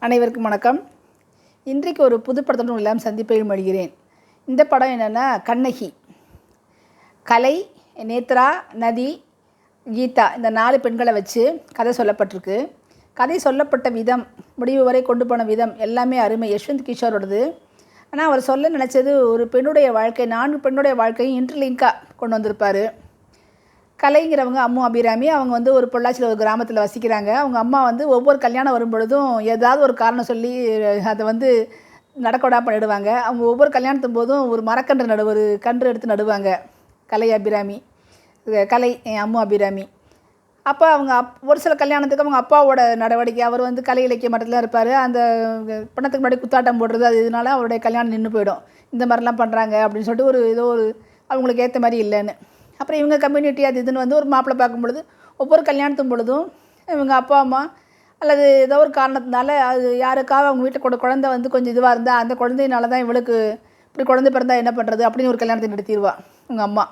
அனைவருக்கும் வணக்கம். இன்றைக்கு ஒரு புது படத்துடன் எல்லாம் சந்திப்பை மொழிகிறேன் இந்த படம் என்னென்னா கண்ணகி. கலை நேத்ரா நதி கீதா இந்த நாலு பெண்களை வச்சு கதை சொல்லப்பட்டிருக்கு. கதை சொல்லப்பட்ட விதம் முடிவு வரை கொண்டு போன விதம் எல்லாமே அருமை. யஷ்வந்த் கிஷோரோடது. ஆனால் அவர் சொல்ல நினச்சது ஒரு பெண்ணுடைய வாழ்க்கை நான்கு பெண்ணுடைய வாழ்க்கையும் இன்டர்லிங்காக கொண்டு வந்திருப்பார். கலைங்கிறவங்க அம்மு அபிராமி அவங்க வந்து ஒரு பொள்ளாச்சியில் ஒரு கிராமத்தில் வசிக்கிறாங்க. அவங்க அம்மா வந்து ஒவ்வொரு கல்யாணம் வரும்பொழுதும் ஏதாவது ஒரு காரணம் சொல்லி அதை வந்து நடக்கவிடாம பண்ணிடுவாங்க. அவங்க ஒவ்வொரு கல்யாணத்தும் போதும் ஒரு மரக்கன்று நடு ஒரு கன்று எடுத்து நடுவாங்க. கலை அபிராமி கலை என் அம்மு அபிராமி. அப்போ அவங்க அப் ஒரு சில கல்யாணத்துக்கு அவங்க அப்பாவோட நடவடிக்கை அவர் வந்து கலை இலக்கிய மட்டத்தில் இருப்பார். அந்த பணத்துக்கு முன்னாடி குத்தாட்டம் போடுறது அது இதனால அவருடைய கல்யாணம் நின்று போயிடும். இந்த மாதிரிலாம் பண்ணுறாங்க அப்படின்னு சொல்லிட்டு ஒரு ஏதோ ஒரு அவங்களுக்கு ஏற்ற மாதிரி இல்லைன்னு. அப்புறம் இவங்க கம்யூனிட்டி அது இதுன்னு வந்து ஒரு மாப்பிள்ளை பார்க்கும் பொழுது ஒவ்வொரு கல்யாணத்தும் பொழுதும் இவங்க அப்பா அம்மா அல்லது ஏதோ ஒரு காரணத்தினால அது யாருக்காவது அவங்க வீட்டில் கூட குழந்தை வந்து கொஞ்சம் இதுவாக இருந்தால் அந்த குழந்தையினால தான் இவளுக்கு இப்படி குழந்தை பிறந்தா என்ன பண்ணுறது அப்படின்னு ஒரு கல்யாணத்தை நடத்திடுவா உங்கள் அம்மா.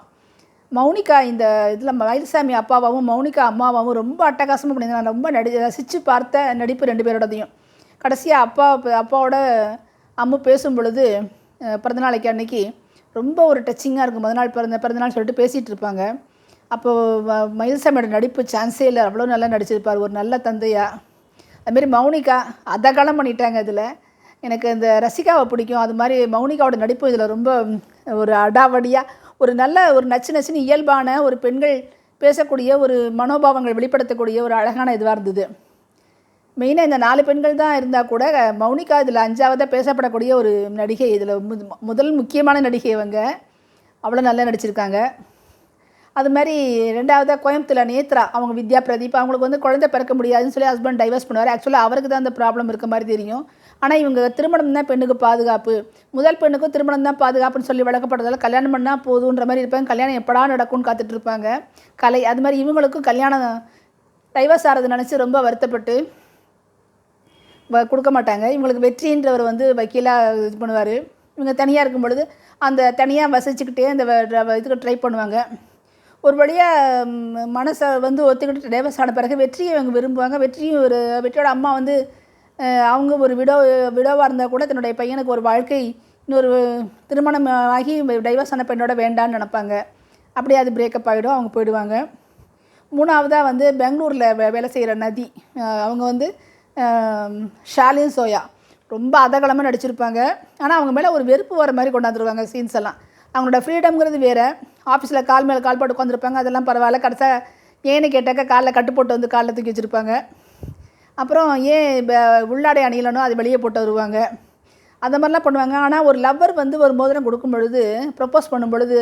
மௌனிகா இந்த இதில் மயில்சாமி அப்பாவாகவும் மௌனிகா அம்மாவாகவும் ரொம்ப அட்டகாசமாக பண்ணியிருந்தாங்க. நான் ரொம்ப நடி ரசித்து பார்த்த நடிப்பு ரெண்டு பேரோடதையும். கடைசியாக அப்பா அப்பாவோட அம்மு பேசும் பொழுது பிறந்தநாளைக்கு அன்னைக்கு ரொம்ப ஒரு டச்சிங்காக இருக்கும். முத நாள் பிறந்த பிறந்தநாள் சொல்லிட்டு பேசிகிட்டு இருப்பாங்க. அப்போது மயில்சாமியோட நடிப்பு சான்ஸே இல்லை. அவ்வளோ நல்லா நடிச்சிருப்பார். ஒரு நல்ல தந்தையா. அதுமாரி மௌனிகா அதகாலம் பண்ணிட்டாங்க இதில். எனக்கு இந்த ரசிகாவை பிடிக்கும். அது மாதிரி மௌனிகாவோட நடிப்பு இதில் ரொம்ப ஒரு அடாவடியாக ஒரு நல்ல ஒரு நச்சு நச்சுன்னு இயல்பான ஒரு பெண்கள் பேசக்கூடிய ஒரு மனோபாவங்கள் வெளிப்படுத்தக்கூடிய ஒரு அழகான இதுவாக இருந்தது. மெயினாக இந்த நாலு பெண்கள் தான் இருந்தால் கூட மௌனிகா இதில் அஞ்சாவதாக பேசப்படக்கூடிய ஒரு நடிகை. இதில் மு- முதல் முக்கியமான நடிகை இவங்க. அவ்வளோ நல்லா நடிச்சிருக்காங்க. அது மாதிரி ரெண்டாவதாக கோயம்புத்தூரில் நேத்ரா அவங்க வித்யா பிரதீப் அவங்களுக்கு வந்து குழந்தை பிறக்க முடியாதுன்னு சொல்லி ஹஸ்பண்ட் டைவர்ஸ் பண்ணுவார். ஆக்சுவலாக அவருக்கு தான் அந்த ப்ராப்ளம் இருக்க மாதிரி தெரியும். ஆனால் இவங்க திருமணம் தான் பெண்ணுக்கு பாதுகாப்பு. முதல் பெண்ணுக்கும் திருமணம் தான் பாதுகாப்புன்னு சொல்லி வழக்கப்படுறதால கல்யாணம் பண்ணால் போதுன்ற மாதிரி இருப்பாங்க. கல்யாணம் எப்படா நடக்கும்னு காத்துட்ருப்பாங்க கலை அது மாதிரி இவங்களுக்கும் கல்யாணம் டைவர்ஸ் ஆகிறது நினச்சி ரொம்ப வருத்தப்பட்டு கொடுக்க மாட்டாங்க. இவங்களுக்கு வெற்றின்றவர் வந்து வக்கீலாக இது பண்ணுவார். இவங்க தனியாக இருக்கும் பொழுது அந்த தனியாக வசிச்சுக்கிட்டே அந்த இதுக்கு ட்ரை பண்ணுவாங்க. ஒரு வழியாக மனசை வந்து ஒத்துக்கிட்டு டைவர்ஸ் ஆன பிறகு வெற்றியை இவங்க விரும்புவாங்க. வெற்றியும் ஒரு வெற்றியோட அம்மா வந்து அவங்க ஒரு விடோ விடோவாக இருந்தால் கூட தன்னுடைய பையனுக்கு ஒரு வாழ்க்கை இன்னொரு திருமணம் ஆகி டைவர்ஸ் ஆன பெண்ணோட வேண்டான்னு நினைப்பாங்க. அப்படியே அது பிரேக்கப் ஆகிடும் அவங்க போயிடுவாங்க. மூணாவதாக வந்து பெங்களூரில் வே வேலை செய்கிற நதி. அவங்க வந்து ஷாலின் சோயா. ரொம்ப அதகலமாக நடிச்சிருப்பாங்க. ஆனால் அவங்க மேலே ஒரு வெறுப்பு வர மாதிரி கொண்டாந்துருவாங்க சீன்ஸ் எல்லாம். அவங்களோட ஃப்ரீடம்ங்கிறது வேறு. ஆஃபீஸில் கால் மேலே கால் போட்டு உட்காந்துருப்பாங்க அதெல்லாம் பரவாயில்ல. கடைசியாக ஏன்னு கேட்டாக்க காலில் கட்டு போட்டு வந்து காலில் தூக்கி வச்சுருப்பாங்க. அப்புறம் ஏன் இப்போ உள்ளாடை அணியலனோ அது வெளியே போட்டு வருவாங்க. அந்த மாதிரிலாம் பண்ணுவாங்க. ஆனால் ஒரு லவ்வர் வந்து ஒரு மோதிரம் கொடுக்கும் பொழுது ப்ரப்போஸ் பண்ணும் பொழுது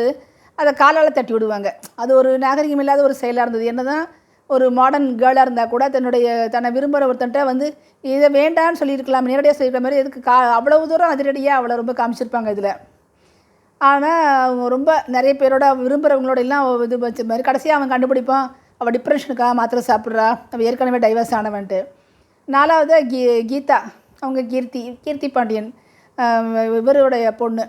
அதை காலால் தட்டி விடுவாங்க. அது ஒரு நாகரிகம் இல்லாத ஒரு செயலாக இருந்தது. என்ன தான் ஒரு மாடர்ன் கேர்ளாக இருந்தால் கூட தன்னுடைய தன்னை விரும்புகிற ஒருத்தன்ட்ட வந்து இதை வேண்டான்னு சொல்லியிருக்கலாம் நேரடியாக சொல்லிக்கிற மாதிரி எதுக்கு கா அவ்வளவு தூரம் அதிரடியாக அவளை ரொம்ப காமிச்சிருப்பாங்க இதில். ஆனால் அவங்க ரொம்ப நிறைய பேரோட விரும்புகிறவங்களோட எல்லாம் இது வச்ச மாதிரி கடைசியாக அவன் கண்டுபிடிப்பான் அவள் டிப்ரெஷனுக்காக மாத்திரை சாப்பிட்றா அவள் ஏற்கனவே டைவர்ஸ் ஆனவன்ட்டு. நாலாவது கீ கீதா அவங்க கீர்த்தி கீர்த்தி பாண்டியன். இவருடைய பொண்ணு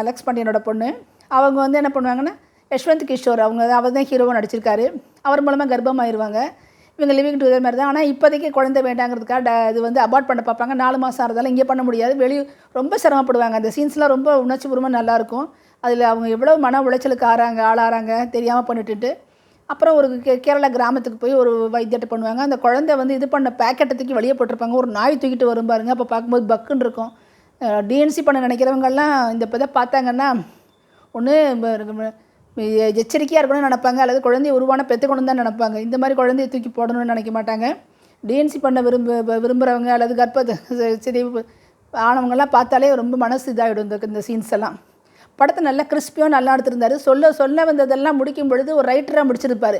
அலெக்ஸ் பாண்டியனோட பொண்ணு. அவங்க வந்து என்ன பண்ணுவாங்கன்னா யஷ்வந்த் கிஷோர் அவங்க அவர் தான் ஹீரோவாக நடிச்சிருக்காரு. அவர் மூலமாக கர்ப்பமாயிருவாங்க. இவங்க லிவிங் டுகெதர் மாதிரி தான். ஆனால் இப்போதைக்கு குழந்தை வேண்டாங்கிறதுக்காக ட இது வந்து அபார்ட் பண்ண பார்ப்பாங்க. நாலு மாதம் ஆகிறதால இங்கே பண்ண முடியாது. வெளியே ரொம்ப சிரமப்படுவாங்க. அந்த சீன்ஸ்லாம் ரொம்ப உணர்ச்சிபூர்வமாக நல்லாயிருக்கும். அதில் அவங்க எவ்வளோ மன உளைச்சலுக்கு ஆறாங்க ஆளாகிறாங்க தெரியாமல் பண்ணிட்டுட்டு. அப்புறம் ஒரு கே கேரளா கிராமத்துக்கு போய் ஒரு வைத்தியத்தை பண்ணுவாங்க. அந்த குழந்தை வந்து இது பண்ண பேக்கெட்டை தூக்கி வெளியே போட்டிருப்பாங்க. ஒரு நாய் தூக்கிட்டு வரும் பாருங்க. அப்போ பார்க்கும்போது பக்குன்னு இருக்கும். டிஎன்சி பண்ண நினைக்கிறவங்கெல்லாம் இந்த இப்போ தான் பார்த்தாங்கன்னா ஒன்று எச்சரிக்கையாக இருக்கணும்னு நினைப்பாங்க அல்லது குழந்தைய உருவான பெற்றுக்கணும் தான் நினைப்பாங்க. இந்த மாதிரி குழந்தைய தூக்கி போடணும்னு நினைக்க மாட்டாங்க. டிஎன்சி பண்ண விரும்ப விரும்புகிறவங்க அல்லது கர்ப்ப சிதைவு ஆனவங்கெல்லாம் பார்த்தாலே ரொம்ப மனசு இதாகிடும் இந்த இந்த சீன்ஸ் எல்லாம். படத்தை நல்லா கிறிஸ்பியாக நல்லா எடுத்திருந்தார். சொல்ல சொல்ல வந்ததெல்லாம் முடிக்கும் பொழுது ஒரு ரைட்டராக முடிச்சிருப்பார்.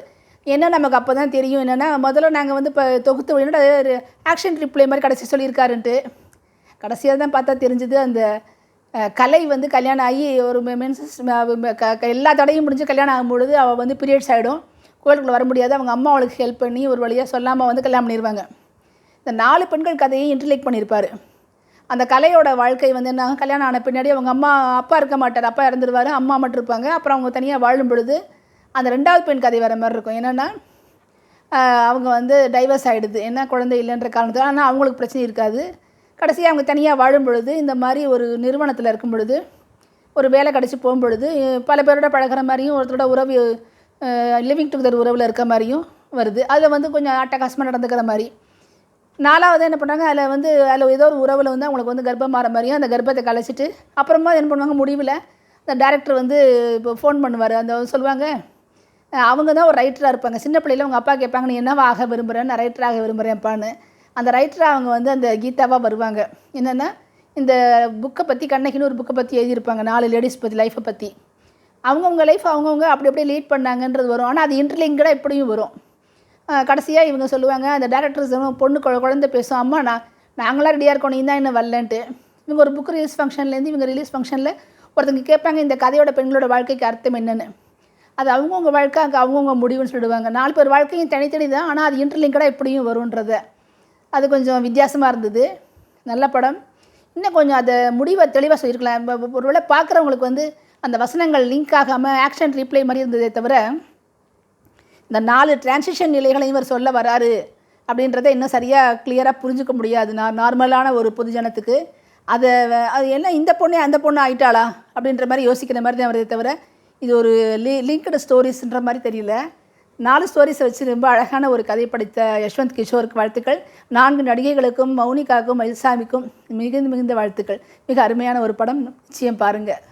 என்ன நமக்கு அப்போ தான் தெரியும் என்னென்னா முதல்ல நாங்கள் வந்து இப்போ தொகுத்து என்னடா ஆக்ஷன் ரிப்ளை மாதிரி கடைசி சொல்லியிருக்காருன்ட்டு. கடைசியாக தான் பார்த்தா தெரிஞ்சது அந்த கலை வந்து கல்யாணம் ஆகி ஒரு மென்சஸ் எல்லா தடையும் முடிஞ்சு கல்யாணம் ஆகும் பொழுது அவள் வந்து பீரியட்ஸ் ஆகிடும் கோயிலுக்குள்ளே வர முடியாது. அவங்க அம்மா அவளுக்கு ஹெல்ப் பண்ணி ஒரு வழியாக சொல்லாமல் வந்து கல்யாணம் பண்ணிடுவாங்க இந்த நாலு பெண்கள் கதையை இன்டர்லேக் பண்ணியிருப்பார் அந்த கலையோட வாழ்க்கை வந்து என்ன கல்யாணம் ஆன பின்னாடி அவங்க அம்மா அப்பா இருக்க மாட்டார். அப்பா இறந்துருவார் அம்மா மட்டும் இருப்பாங்க. அப்புறம் அவங்க தனியாக வாழும் பொழுது அந்த ரெண்டாவது பெண் கதை வர மாதிரி இருக்கும். என்னென்னா அவங்க வந்து டைவர்ஸ் ஆகிடுது என்ன குழந்தை இல்லைன்ற காரணத்தில் ஆனால் அவங்களுக்கு பிரச்சனை இருக்காது. கடைசியாக அவங்க தனியாக வாழும் பொழுது இந்த மாதிரி ஒரு நிறுவனத்தில் இருக்கும் பொழுது ஒரு வேலை கிடச்சி போகும் பொழுது பல பேரோட பழகுற மாதிரியும் ஒருத்தரோட உறவு லிவிங் டுகெதர் உறவில் இருக்க மாதிரியும் வருது. அதில் வந்து கொஞ்சம் அட்டகாசமாக நடந்துக்கிற மாதிரி. நாலாவது என்ன பண்ணுறாங்க அதில் வந்து அதில் ஏதோ ஒரு உறவில் வந்து அவங்களுக்கு வந்து கர்ப்பம் மாற மாதிரியும் அந்த கர்ப்பத்தை கலைச்சிட்டு அப்புறமா என்ன பண்ணுவாங்க முடிவில் அந்த டேரக்டர் வந்து இப்போ ஃபோன் பண்ணுவார். அந்த சொல்லுவாங்க அவங்க தான் ஒரு ரைட்டராக இருப்பாங்க. சின்ன பிள்ளையில் அவங்க அப்பா கேட்பாங்க நீ என்னவா ஆக விரும்புகிறேன் நான் ரைட்டராக விரும்புகிறேன்ப்பான்னு அந்த ரைட்டராக அவங்க வந்து அந்த கீதாவாக வருவாங்க. என்னென்னா இந்த புக்கை பற்றி கண்ணகின்னு ஒரு புக்கை பற்றி எழுதியிருப்பாங்க நாலு லேடிஸ் பற்றி லைஃப்பை பற்றி அவங்கவுங்க லைஃப் அவங்கவுங்க அப்படி அப்படியே லீட் பண்ணாங்கன்றது வரும். ஆனால் அது இன்டர்லிங்கடாக எப்படியும் வரும். கடைசியாக இவங்க சொல்லுவாங்க அந்த டேரக்டர்ஸ் பொண்ணு குழ- குழந்தை பேசும். அம்மா நான் நாங்களாம் ரெடியாக இருக்கோம். நீ தான் இன்னும் வரலன்ட்டு. இவங்க ஒரு புக் ரிலீஸ் ஃபங்க்ஷன்லேருந்து இவங்க ரிலீஸ் ஃபங்க்ஷனில் ஒருத்தங்க கேட்பாங்க இந்த கதையோட பெண்களோட வாழ்க்கைக்கு அர்த்தம் என்னென்னு? அது அவங்கவுங்க வாழ்க்கை அங்கே அவங்கவுங்க முடிவுன்னு சொல்லிடுவாங்க நாலு பேர் வாழ்க்கையும் தனித்தனி தான் ஆனால் அது இன்டர்லிங்கடாக எப்படியும் வரும்ன்றதை. அது கொஞ்சம் வித்தியாசமாக இருந்தது. நல்ல படம். இன்னும் கொஞ்சம் அதை முடிவை தெளிவாக சொல்லியிருக்கலாம் ஒருவேளை பார்க்குறவங்களுக்கு வந்து அந்த வசனங்கள் லிங்க் ஆகாமல் ஆக்ஷன் ரீப்ளை மாதிரி இருந்ததே தவிர இந்த நாலு டிரான்சிஷன் நிலைகளையும் இவர் சொல்ல வராரு அப்படின்றத இன்னும் சரியாக கிளியராக புரிஞ்சுக்க முடியாது. நான் நார்மலான ஒரு பொதுஜனத்துக்கு. அதை அது என்ன இந்த பொண்ணே அந்த பொண்ணு ஆயிட்டாளா அப்படின்ற மாதிரி யோசிக்கிற மாதிரி தான் வருதே தவிர இது ஒரு லி லிங்க்டு ஸ்டோரிஸ்ன்ற மாதிரி தெரியல. நாலு ஸ்டோரிஸை வச்சு ரொம்ப அழகான ஒரு கதை படித்த யஷ்வந்த் கிஷோருக்கு வாழ்த்துக்கள். நான்கு நடிகைகளுக்கும் மௌனிகாவுக்கும் மயில்சாமிக்கும் மிகுந்த மிகுந்த வாழ்த்துக்கள். மிக அருமையான ஒரு படம். நிச்சயம் பாருங்கள்